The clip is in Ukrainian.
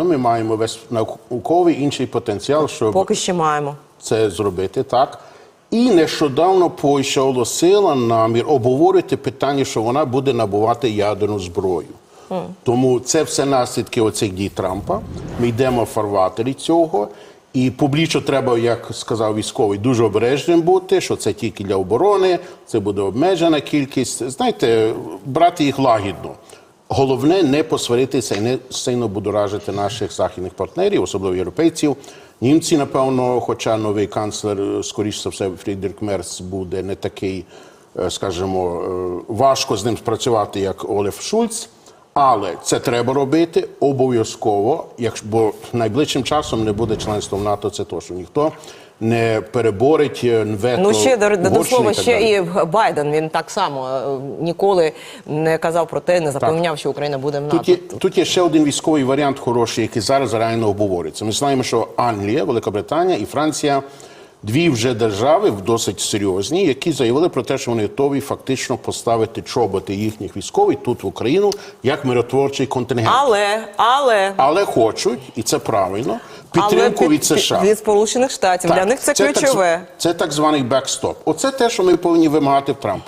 звичайно, ми маємо весь науковий інший потенціал, щоб Поки що маємо. це зробити так. І нещодавно Польща оголосила намір обговорити питання, що вона буде набувати ядерну зброю. Тому це все наслідки оцих дій Трампа. Ми йдемо в фарватері цього. І публічно треба, як сказав військовий, дуже обережним бути, що це тільки для оборони, це буде обмежена кількість. Знаєте, брати їх лагідно. Головне не посваритися і не сильно будоражити наших західних партнерів, особливо європейців. Німці, напевно, хоча новий канцлер, скоріше скоріш за все, Фрідрік Мерц буде не такий, е, скажімо, е, важко з ним спрацювати, як Олеф Шульц. Але це треба робити обов'язково, бо найближчим часом не буде членства в НАТО. Це точно ніхто не переборить е, вето Ну ще до, до слова, і ще далі. і Байден. Він так само е, ніколи не казав про те, не запевняв, що Україна буде в НАТО. Тут є, тут є ще один військовий варіант хороший, який зараз реально обговорюється. Ми знаємо, що Англія, Велика Британія і Франція дві вже держави досить серйозні, які заявили про те, що вони готові фактично поставити чоботи їхніх військових тут в Україну як миротворчий контингент. Але, але, Але хочуть, і це правильно, підтримку але від США. від Сполучених Штатів. Для них це, це ключове. це так званий бекстоп. Оце те, що ми повинні вимагати в Трампа.